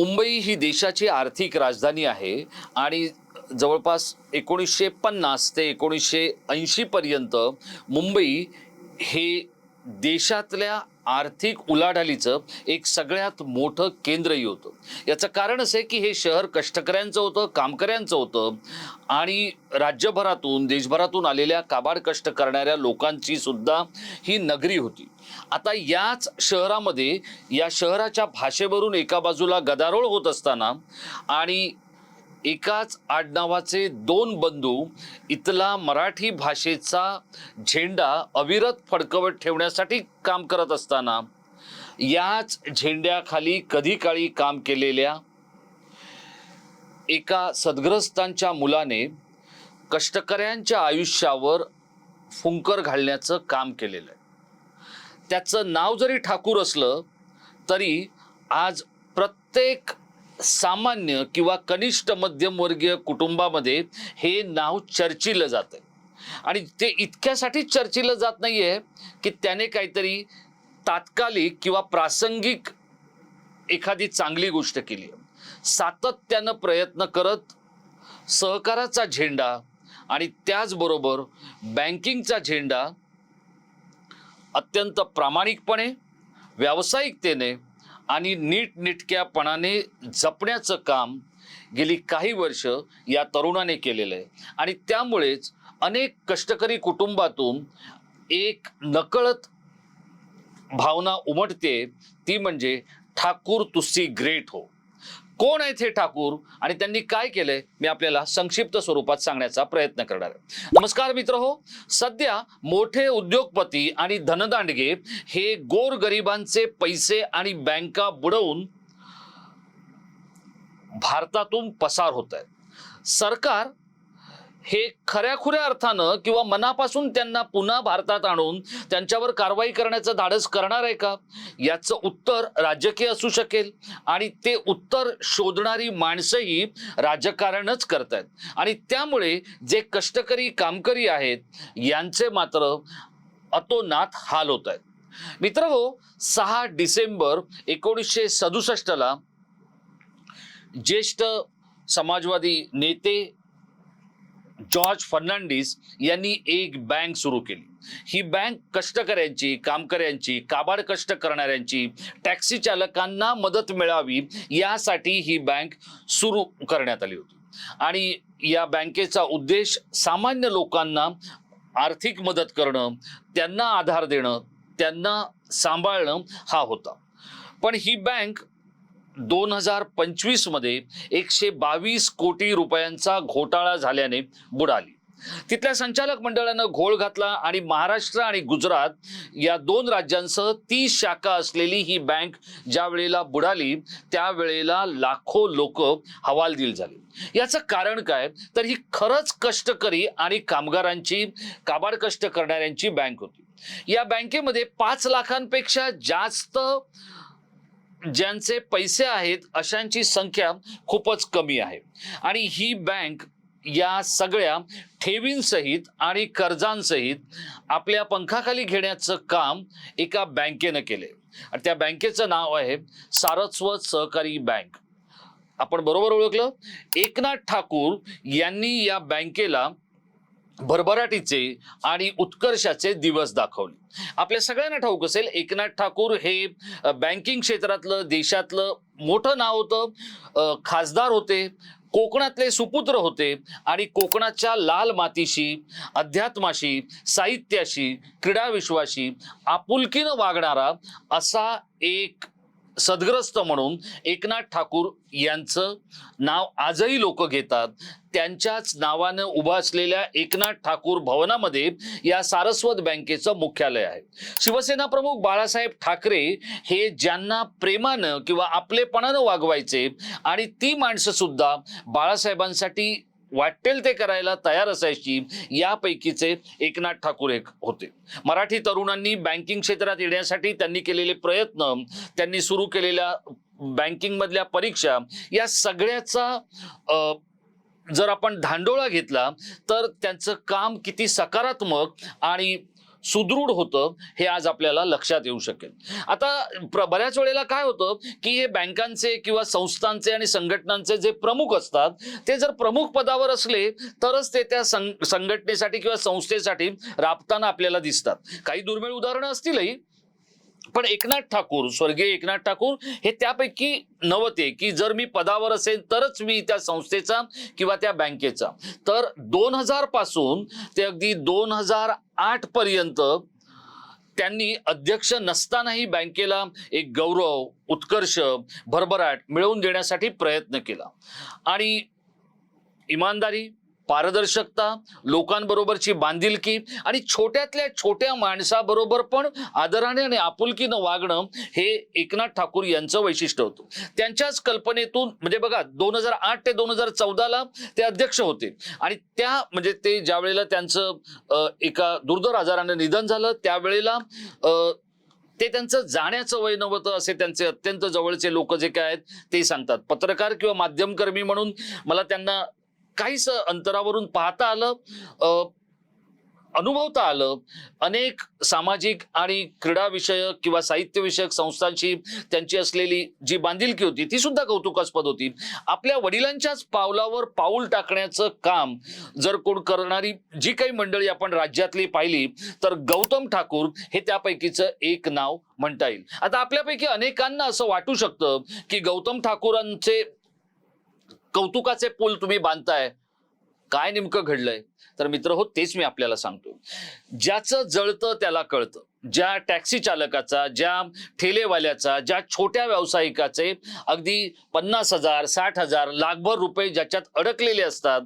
मुंबई ही देशाची आर्थिक राजधानी आहे आणि जवळपास एकोणीसशे पन्नास ते एकोणीसशे ऐंशीपर्यंत मुंबई हे देशातल्या आर्थिक उलाढालीचं एक सगळ्यात मोठं केंद्रही होतं. याचं कारण असं आहे की हे शहर कष्टकऱ्यांचं होतं कामकऱ्यांचं होतं आणि राज्यभरातून देशभरातून आलेल्या काबाड कष्ट करणाऱ्या लोकांची सुद्धा ही नगरी होती. आता याच शहरामध्ये या शहराच्या भाषेवरून एका बाजूला गदारोळ होत असताना आणि एकाच आडनावाचे दोन बंधू इथला मराठी भाषेचा झेंडा अविरत फडकवत ठेवण्यासाठी काम करत असताना याच झेंड्याखाली कधी काळी काम केलेल्या एका सद्ग्रस्तांच्या मुलाने कष्टकऱ्यांच्या आयुष्यावर फुंकर घालण्याचं काम केलेलं आहे. त्याचं नाव जरी ठाकूर असलं तरी आज प्रत्येक सामान्य किंवा कनिष्ठ मध्यमवर्गीय कुटुंबामध्ये हे नाव चर्चिलं जातं आणि ते इतक्यासाठी चर्चिलं जात नाही आहे की त्याने काहीतरी तात्कालिक किंवा प्रासंगिक एखादी चांगली गोष्ट केली. सातत्यानं प्रयत्न करत सहकाराचा झेंडा आणि त्याचबरोबर बँकिंगचा झेंडा अत्यंत प्रामाणिकपणे व्यावसायिकतेने आणि नीटनेटक्यापणाने जपण्याचं काम गेली काही वर्ष या तरुणाने केलेलं आहे. आणि त्यामुळेच अनेक कष्टकरी कुटुंबातून एक नकळत भावना उमटते ती म्हणजे ठाकूर तुसी ग्रेट हो. कोण आहेत हे ठाकूर? आणि त्यांनी काय केलंय? मी आपल्याला संक्षिप्त स्वरूपात सांगण्याचा प्रयत्न करणार आहे. नमस्कार मित्र हो सध्या मोठे उद्योगपती आणि धनदांडगे हे गोरगरिबांचे पैसे आणि बँका बुडवून भारतातून पसार होत आहेत. सरकार हे खऱ्याखुऱ्या अर्थानं किंवा मनापासून त्यांना पुन्हा भारतात आणून त्यांच्यावर कारवाई करण्याचं धाडस करणार आहे का? याचं उत्तर राजकीय असू शकेल आणि ते उत्तर शोधणारी माणसंही राजकारणच करत आहेत आणि त्यामुळे जे कष्टकरी कामकरी आहेत यांचे मात्र अतोनात हाल होत आहेत मित्र हो सहा डिसेंबर एकोणीसशे सदुसष्टला ज्येष्ठ समाजवादी नेते जॉर्ज फर्नांडिस यांनी एक बँक सुरू केली. ही बँक कष्टकऱ्यांची कामकऱ्यांची काबाड कष्ट करणाऱ्यांची टॅक्सी चालकांना मदत मिळावी यासाठी ही बँक सुरू करण्यात आली होती. आणि या बँकेचा उद्देश सामान्य लोकांना आर्थिक मदत करणं त्यांना आधार देणं त्यांना सांभाळणं हा होता. पण ही बँक दोन हजार पंचवीसमध्ये एकशे बावीस कोटी रुपयांचा घोटाळा झाल्याने बुडाली तिथल्या संचालक मंडळानं घोळ घातला आणि महाराष्ट्र आणि गुजरात या दोन राज्यांसह तीस शाखा असलेली ही बँक ज्या वेळेला बुडाली त्यावेळेला लाखो लोक हवालदिल झाले. याचं कारण काय? तर ही खरंच कष्टकरी आणि कामगारांची काबाड कष्ट करणाऱ्यांची बँक होती. या बँकेमध्ये पाच लाखांपेक्षा जास्त ज्यांचे पैसे आहेत अशांची संख्या खूपच कमी आहे. आणि ही बँक या सगळ्या ठेवींसहित आणि कर्जांसहित आपल्या पंखाखाली घेण्याचं काम एका बँकेनं केले. आणि त्या बँकेचं नाव आहे सारस्वत सहकारी बँक आपण बरोबर ओळखलं? एकनाथ ठाकूर यांनी या बँकेला भरभराटीचे आणि उत्कर्षाचे दिवस दाखवले. आपल्या सगळ्यांना ठाऊक असेल एकनाथ ठाकूर हे बँकिंग क्षेत्रातलं देशातलं मोठं नाव होतं. खासदार होते कोकणातले सुपुत्र होते आणि कोकणाच्या लाल मातीशी अध्यात्माशी साहित्याशी क्रीडा विश्वाशी आपुलकीनं वागणारा असा एक सदग्रस्त म्हणून एकनाथ ठाकूर यांचं नाव आजही लोक घेतात. त्यांच्याच नावानं उभं असलेल्या एकनाथ ठाकूर भवनामध्ये या सारस्वत बँकेचं मुख्यालय आहे. शिवसेना प्रमुख बाळासाहेब ठाकरे हे ज्यांना प्रेमानं किंवा आपलेपणानं वागवायचे आणि ती माणसं सुद्धा बाळासाहेबांसाठी वाटेल ते करायला तयार असायची. यापैकीचे एकनाथ ठाकूर एक होते. मराठी तरुणांनी बँकिंग क्षेत्रात येण्यासाठी त्यांनी केलेले प्रयत्न त्यांनी सुरू केलेल्या बँकिंगमधल्या परीक्षा या सगळ्याचा जर आपण धांडोळा घेतला तर त्यांचं काम किती सकारात्मक आणि सुदृढ होतं हे आज आपल्याला लक्षात येऊ शकेल. आता बऱ्याच वेळेला काय होतं की हे बँकांचे किंवा संस्थांचे आणि संघटनांचे जे प्रमुख असतात ते जर प्रमुख पदावर असले तरच ते त्या संघटनेसाठी किंवा संस्थेसाठी राबताना आपल्याला दिसतात. काही दुर्मिळ उदाहरणं असतीलही पण एकनाथ ठाकूर स्वर्गीय एकनाथ ठाकूर हे त्यापैकी नव्हते की जर मी पदावर असेल तरच मी त्या संस्थेचा किंवा त्या बँकेचा. तर दोन हजारपासून ते अगदी दोन हजार आठ पर्यंत त्यांनी अध्यक्ष नसतानाही बँकेला एक गौरव उत्कर्ष भरभराट मिळवून देण्यासाठी प्रयत्न केला. आणि इमानदारी पारदर्शकता लोकांबरोबरची बांधिलकी आणि छोट्यातल्या छोट्या माणसाबरोबर पण आदराने आणि आपुलकीनं वागणं हे एकनाथ ठाकूर यांचं वैशिष्ट्य होतं. त्यांच्याच कल्पनेतून म्हणजे बघा दोन हजार आठ ते दोन हजार चौदाला ते अध्यक्ष होते. आणि त्या म्हणजे ते ज्या वेळेला त्यांचं एका दुर्धर आजारानं निधन झालं त्यावेळेला ते त्यांचं जाण्याचं वय नव्हतं असे त्यांचे अत्यंत जवळचे लोक जे काय आहेत ते सांगतात. पत्रकार किंवा माध्यमकर्मी म्हणून मला त्यांना काहीच अंतरावरून पाहता आलं अनुभवता आलं. अनेक सामाजिक आणि क्रीडाविषयक किंवा साहित्यविषयक संस्थांशी संस्थांची त्यांची असलेली जी बांधिलकी होती ती सुद्धा कौतुकास्पद होती. आपल्या वडिलांच्याच पावलावर पाऊल टाकण्याचं काम जर कोण करणारी जी काही मंडळी आपण राज्यातली पाहिली तर गौतम ठाकूर हे त्यापैकीचं एक नाव म्हणता येईल. आता आपल्यापैकी अनेकांना असं वाटू शकतं की गौतम ठाकूरांचे कौतुकाचे पूल तुम्ही बांधताय. काय नेमकं घडलंय? तर मित्र हो तेच मी आपल्याला सांगतो. ज्याचं जळतं त्याला कळतं. ज्या टॅक्सी चालकाचा ज्या ठेलेवाल्याचा ज्या छोट्या व्यावसायिकाचे अगदी पन्नास हजार साठ हजार लाखभर रुपये ज्याच्यात अडकलेले असतात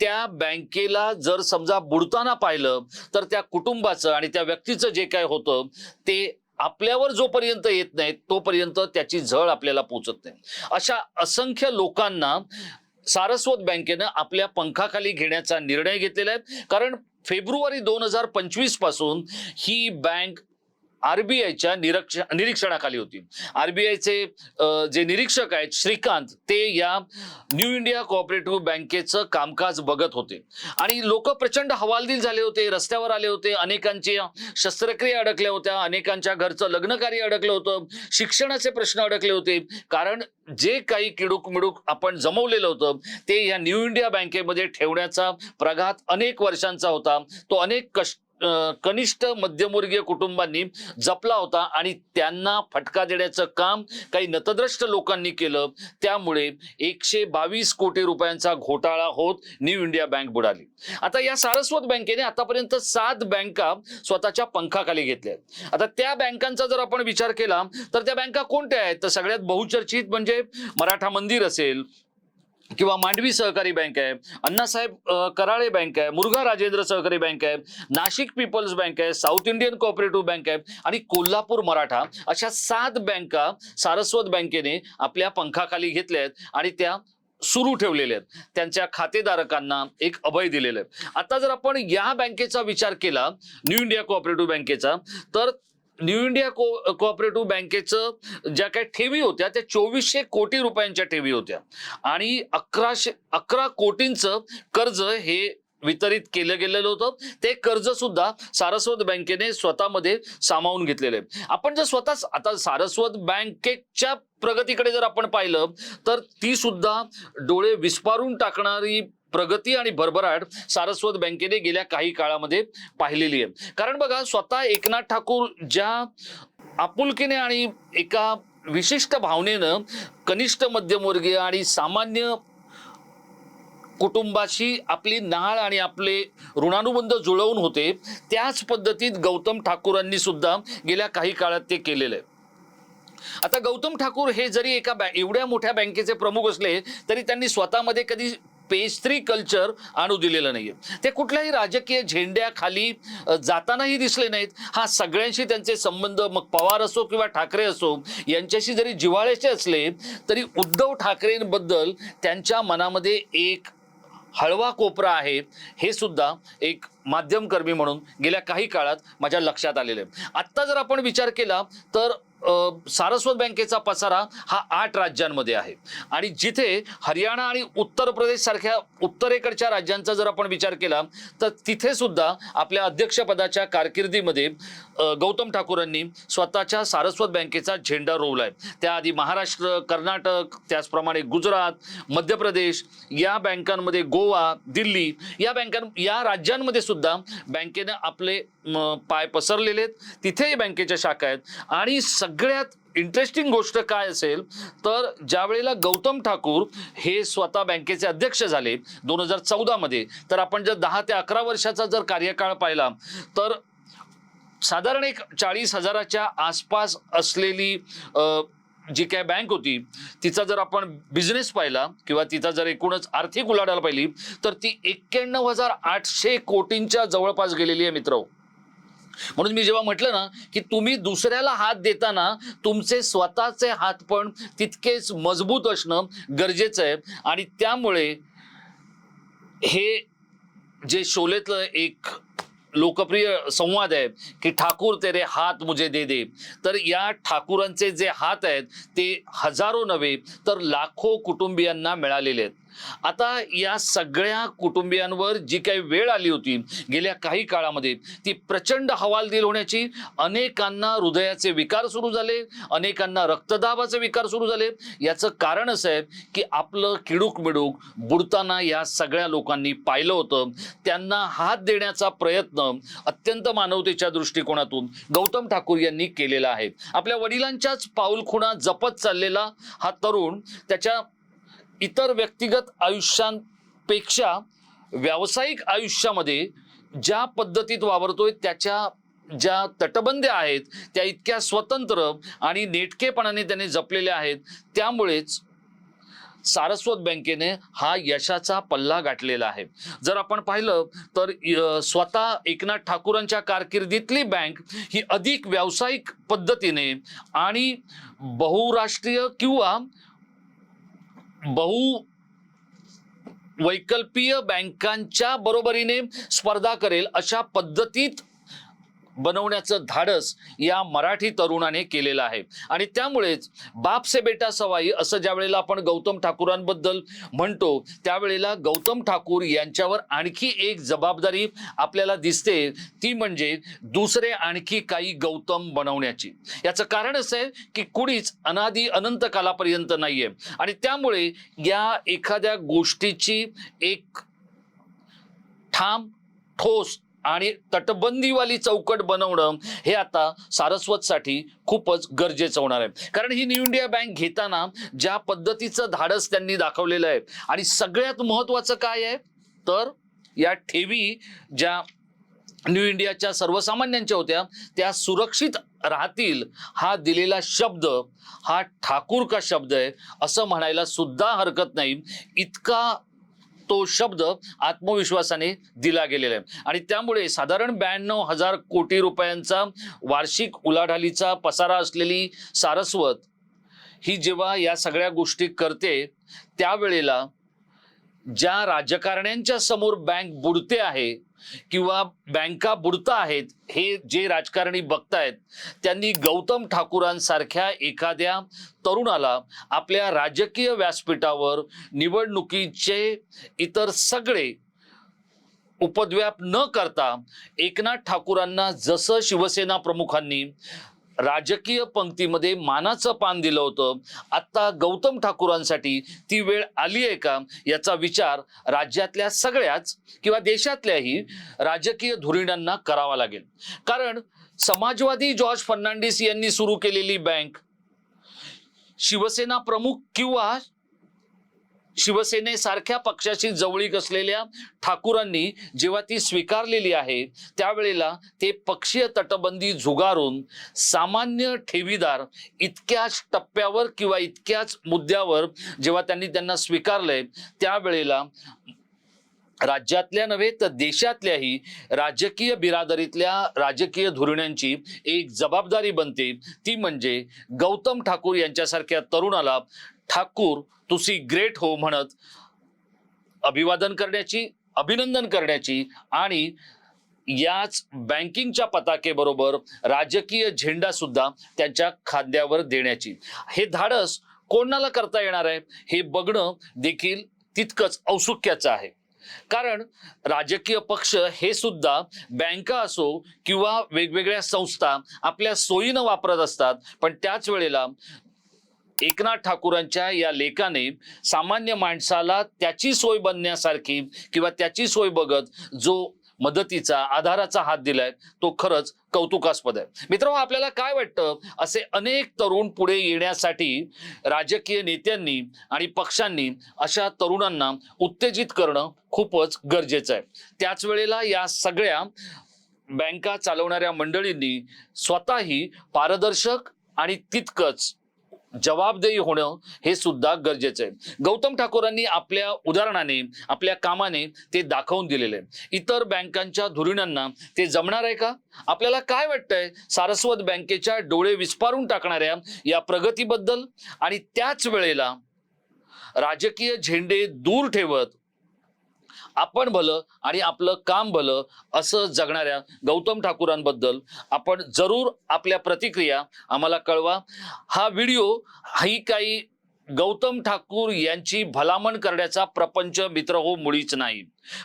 त्या बँकेला जर समजा बुडताना पाहिलं तर त्या कुटुंबाचं आणि त्या व्यक्तीचं जे काय होतं ते आपल्यावर जोपर्यंत येत नाही तोपर्यंत त्याची झळ आपल्याला पोचत नाही. अशा असंख्य लोकांना सारस्वत बँकेनं आपल्या पंखाखाली घेण्याचा निर्णय घेतलेला आहे. कारण फेब्रुवारी दोन हजार पंचवीसपासून ही बँक आरबीआयच्या निरक्ष निरीक्षणाखाली होती. आरबीआयचे जे निरीक्षक आहेत श्रीकांत ते या न्यू इंडिया कोऑपरेटिव्ह बँकेचं कामकाज बघत होते. आणि लोक प्रचंड हवालदिल झाले होते रस्त्यावर आले होते अनेकांच्या शस्त्रक्रिया अडकल्या होत्या अनेकांच्या घरचं लग्नकार्य अडकलं होतं शिक्षणाचे प्रश्न अडकले होते. कारण जे काही किडूक मिडूक आपण जमवलेलं होतं ते या न्यू इंडिया बँकेमध्ये ठेवण्याचा प्रघात अनेक वर्षांचा होता. तो अनेक कष्ट कनिष्ठ मध्यमवर्गीय कुटुंबांनी जपला होता आणि त्यांना फटका देण्याचं काम काही नतद्रष्ट लोकांनी केलं. त्यामुळे एकशे बावीस कोटी रुपयांचा घोटाळा होत न्यू इंडिया बँक बुडाली. आता या सारस्वत बँकेने आतापर्यंत सात बँका स्वतःच्या पंखाखाली घेतल्या. आहेत. आता त्या बँकांचा जर आपण विचार केला तर त्या बँका कोणत्या आहेत? तर सगळ्यात बहुचर्चित म्हणजे मराठा मंदिर असेल किंवा मांडवी सहकारी बँक आहे अण्णासाहेब कराळे बँक आहे मुर्गा राजेंद्र सहकारी बँक आहे नाशिक पीपल्स बँक आहे साऊथ इंडियन कोऑपरेटिव्ह बँक आहे आणि कोल्हापूर मराठा अशा सात बँका सारस्वत बँकेने आपल्या पंखाखाली घेतल्या आहेत आणि त्या सुरू ठेवलेल्या आहेत. त्यांच्या खातेधारकांना एक अभय दिलेलं आहे. आता जर आपण या बँकेचा विचार केला न्यू इंडिया कोऑपरेटिव्ह बँकेचा तर न्यू इंडिया को कोऑपरेटिव्ह बँकेचं ज्या काही ठेवी होत्या त्या चोवीसशे कोटी रुपयांच्या ठेवी होत्या. आणि अकराशे अकरा कोटींचं कर्ज हे वितरित केलं गेलेलं होतं. ते कर्ज सुद्धा सारस्वत बँकेने स्वतःमध्ये सामावून घेतलेलं आहे. आपण जर स्वतः आता सारस्वत बँकेच्या प्रगतीकडे जर आपण पाहिलं तर ती सुद्धा डोळे विस्पारून टाकणारी प्रगती आणि भरभराट सारस्वत बँकेने गेल्या काही काळामध्ये पाहिलेली आहे. कारण बघा स्वतः एकनाथ ठाकूर ज्या आपुलकीने आणि एका विशिष्ट भावनेनं कनिष्ठ मध्यमवर्गीय आणि सामान्य कुटुंबाशी आपली नाळ आणि आपले ऋणानुबंध जुळवून होते त्याच पद्धतीत गौतम ठाकूरांनी सुद्धा गेल्या काही काळात ते केलेलं आहे. आता गौतम ठाकूर हे जरी एका बॅ- एवढ्या मोठ्या बँकेचे प्रमुख असले तरी त्यांनी स्वतःमध्ये कधी पेस्ट्री कल्चर आणू दिलेलं नाहीये. ते कुठल्याही राजकीय झेंड्याखाली जातानाही दिसले नाहीत. हा सगळ्यांशी त्यांचे संबंध मग पवार असो किंवा ठाकरे असो यांच्याशी जरी जिव्हाळ्याचे असले तरी उद्धव ठाकरेंबद्दल त्यांच्या मनामध्ये एक हळवा कोपरा आहे. हे सुद्धा एक माध्यमकर्मी म्हणून गेल्या काही काळात माझ्या लक्षात आलेलं आहे. आत्ता जर आपण विचार केला तर सारस्वत बँकेचा पसारा हा आठ राज्यांमध्ये आहे. आणि जिथे हरियाणा आणि उत्तर प्रदेश सारख्या उत्तरेकडच्या राज्यांचा जर आपण विचार केला तर तिथे सुद्धा आपल्या अध्यक्षपदाच्या कारकिर्दीमध्ये गौतम ठाकूरांनी स्वतःच्या सारस्वत बँकेचा झेंडा रोवलाय. त्याआधी महाराष्ट्र कर्नाटक त्याचप्रमाणे गुजरात मध्य प्रदेश या बँकांमध्ये गोवा दिल्ली या बँकां या राज्यांमध्ये सुद्धा बँकेनं आपले पाय पसरलेले आहेत तिथेही बँकेच्या शाखा आहेत. आणि सगळ्यात इंटरेस्टिंग गोष्ट काय असेल तर ज्यावेळेला गौतम ठाकूर हे स्वतः बँकेचे अध्यक्ष झाले दोन हजार चौदामध्ये तर आपण जर दहा ते अकरा वर्षाचा जर कार्यकाळ पाहिला तर साधारण एक चाळीस हजाराच्या आसपास असलेली जी काय बँक होती तिचा जर आपण बिझनेस पाहिला किंवा तिचा जर एकूणच आर्थिक उलाढाल पाहिली तर ती एक्क्याण्णव हजार आठशे कोटींच्या जवळपास गेलेली आहे मित्र हो. म्हणून मी जेव्हा म्हटलं ना की तुम्ही दुसऱ्याला हात देताना तुमचे स्वतःचे हात पण तितकेच मजबूत असणं गरजेचं आहे. आणि त्यामुळे हे जे शोलेतलं एक लोकप्रिय संवाद आहे की ठाकूर तेरे हात मुझे दे दे. तर या ठाकूरांचे जे हात आहेत ते हजारो नव्हे तर लाखो कुटुंबियांना मिळालेले आहेत. आता या सगळ्या कुटुंबियांवर जी काही वेळ आली होती गेल्या काही काळामध्ये ती प्रचंड हवालदिल होण्याची अनेकांना हृदयाचे विकार सुरू झाले अनेकांना रक्तदाबाचे विकार सुरू झाले. याचं कारण असं आहे की आपलं किडूक मिडूक बुडताना या सगळ्या लोकांनी पाहिलं होतं. त्यांना हात देण्याचा प्रयत्न अत्यंत मानवतेच्या दृष्टिकोनातून गौतम ठाकूर यांनी केलेला आहे. आपल्या वडिलांच्याच पाऊलखुणा जपत चाललेला हा तरुण त्याच्या इतर व्यक्तिगत आयुष्यांपेक्षा व्यावसायिक आयुष्यामध्ये ज्या पद्धतीत वावरतोय त्याच्या ज्या तटबंद्या आहेत त्या इतक्या स्वतंत्र आणि नेटकेपणाने त्याने जपलेल्या आहेत त्यामुळेच सारस्वत बँकेने हा यशाचा पल्ला गाठलेला आहे. जर आपण पाहिलं तर स्वतः एकनाथ ठाकूरांच्या कारकिर्दीतली बँक ही अधिक व्यावसायिक पद्धतीने आणि बहुराष्ट्रीय किंवा बहु वैकल्पीय बँकांच्या बरोबरीने स्पर्धा करेल अशा पद्धतीत बनवण्याचं धाडस या मराठी तरुणाने केलेलं आहे. आणि त्यामुळेच बाप से बेटा सवाई असं ज्या वेळेला आपण गौतम ठाकूरांबद्दल म्हणतो त्यावेळेला गौतम ठाकूर यांच्यावर आणखी एक जबाबदारी आपल्याला दिसते ती म्हणजे दुसरे आणखी काही गौतम बनवण्याची. याचं कारण असं आहे की कुणीच अनादी अनंत कालापर्यंत नाहीये. आणि त्यामुळे या एखाद्या गोष्टीची एक ठाम ठोस आणि तटबंदीवाली चौकट बनवणं हे आता सारस्वतसाठी खूपच गरजेचं होणार आहे. कारण ही न्यू इंडिया बँक घेताना ज्या पद्धतीचं धाडस त्यांनी दाखवलेलं आहे आणि सगळ्यात महत्वाचं काय आहे? तर या ठेवी ज्या न्यू इंडियाच्या सर्वसामान्यांच्या होत्या त्या सुरक्षित राहतील हा दिलेला शब्द हा ठाकूर का शब्द आहे. असं म्हणायला सुद्धा हरकत नाही. इतका तो शब्द आत्मविश्वासाने दिला गेलेला आहे. आणि त्यामुळे साधारण ब्याण्णव हजार कोटी रुपयांचा वार्षिक उलाढालीचा पसारा असलेली सारस्वत ही जेव्हा या सगळ्या गोष्टी करते त्यावेळेला ज्या राजकारण्यांच्या समोर बँक बुडते आहे किंवा बँका बुडता आहेत हे जे राजकारणी बघतायत त्यांनी गौतम ठाकूरांसारख्या एखाद्या तरुणाला आपल्या राजकीय व्यासपीठावर निवडणुकीचे इतर सगळे उपद्व्याप न करता एकनाथ ठाकूरांना जसं शिवसेना प्रमुखांनी राजकीय पंक्तीमध्ये मानाचं पान दिलं होतं. आत्ता गौतम ठाकूरांसाठी ती वेळ आली आहे का? याचा विचार राज्यातल्या सगळ्याच किंवा देशातल्याही राजकीय धुरीणांना करावा लागेल. कारण समाजवादी जॉर्ज फर्नांडिस यांनी सुरू केलेली बँक शिवसेना प्रमुख किंवा शिवसेनेसारख्या पक्षाशी जवळीक असलेल्या ठाकूरांनी जेव्हा ती स्वीकारलेली आहे त्यावेळेला ते पक्षीय तटबंदी झुगारून सामान्य ठेवीदार इतक्याच टप्प्यावर किंवा इतक्याच मुद्द्यावर जेव्हा त्यांनी त्यांना स्वीकारलंय त्यावेळेला राज्यातल्या नव्हे तर देशातल्याही राजकीय बिरादरीतल्या राजकीय धोरणांची एक जबाबदारी बनते. ती म्हणजे गौतम ठाकूर यांच्यासारख्या तरुणाला ठाकूर तुसी ग्रेट हो म्हणत अभिवादन करण्याची अभिनंदन करण्याची आणि याच बँकिंगच्या पताकेबरोबर राजकीय झेंडा सुद्धा त्यांच्या खांद्यावर देण्याची. हे धाडस कोणाला करता येणार आहे? हे बघणं देखील तितकंच औत्सुक्याचं आहे. कारण राजकीय पक्ष हे सुद्धा बँका असो किंवा वेगवेगळ्या संस्था आपल्या सोयीनं वापरत असतात पण त्याच वेळेला एकनाथ ठाकूरांच्या या लेखाने सामान्य माणसाला त्याची सोय बनण्यासारखी किंवा त्याची सोय बघत जो मदतीचा आधाराचा हात दिलाय तो खरंच कौतुकास्पद आहे. मित्रांनो आपल्याला काय वाटतं? असे अनेक तरुण पुढे येण्यासाठी राजकीय नेत्यांनी आणि पक्षांनी अशा तरुणांना उत्तेजित करणं खूपच गरजेचं आहे. त्याच वेळेला या सगळ्या बँका चालवणाऱ्या मंडळींनी स्वतःही पारदर्शक आणि तितकंच जबाबदेही होणं हे सुद्धा गरजेचं आहे. गौतम ठाकूरांनी आपल्या उदाहरणाने आपल्या कामाने ते दाखवून दिलेले आहे. इतर बँकांच्या धुरीणांना ते जमणार आहे का? आपल्याला काय वाटतंय? सारस्वत बँकेच्या डोळे विस्पारून टाकणाऱ्या या प्रगतीबद्दल आणि त्याच वेळेला राजकीय झेंडे दूर ठेवत आपण भलं आणि आपलं काम भलं असं जगणाऱ्या गौतम ठाकूरांबद्दल आपण जरूर आपल्या प्रतिक्रिया आम्हाला कळवा. हा व्हिडिओ ही काही गौतम ठाकूर यांची भलामण करण्याचा प्रपंच मित्र हो मुळीच नाही.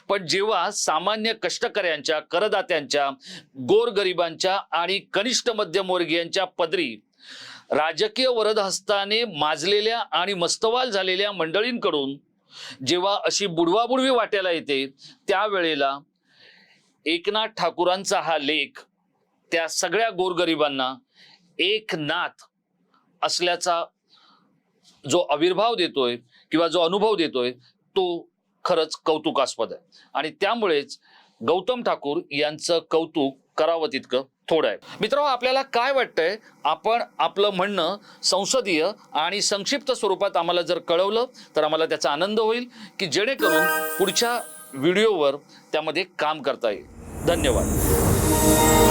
पण जेव्हा सामान्य कष्टकऱ्यांच्या करदात्यांच्या गोरगरिबांच्या आणि कनिष्ठ मध्यमवर्गीयांच्या पदरी राजकीय वरदहस्ताने माजलेल्या आणि मस्तवाल झालेल्या मंडळींकडून जेव्हा अशी बुडवाबुडवी वाट्याला येते त्यावेळेला एकनाथ ठाकूरांचा हा लेख त्या सगळ्या गोरगरिबांना एक नाथ असल्याचा जो आविर्भाव देतोय किंवा जो अनुभव देतोय तो खरंच कौतुकास्पद आहे. आणि त्यामुळेच गौतम ठाकूर यांचं कौतुक करावं तितकं. थोडं आहे. मित्रांनो आपल्याला काय वाटतंय? आपण आपलं म्हणणं संसदीय आणि संक्षिप्त स्वरूपात आम्हाला जर कळवलं तर आम्हाला त्याचा आनंद होईल की जेणेकरून पुढच्या व्हिडिओवर त्यामध्ये काम करता येईल. धन्यवाद.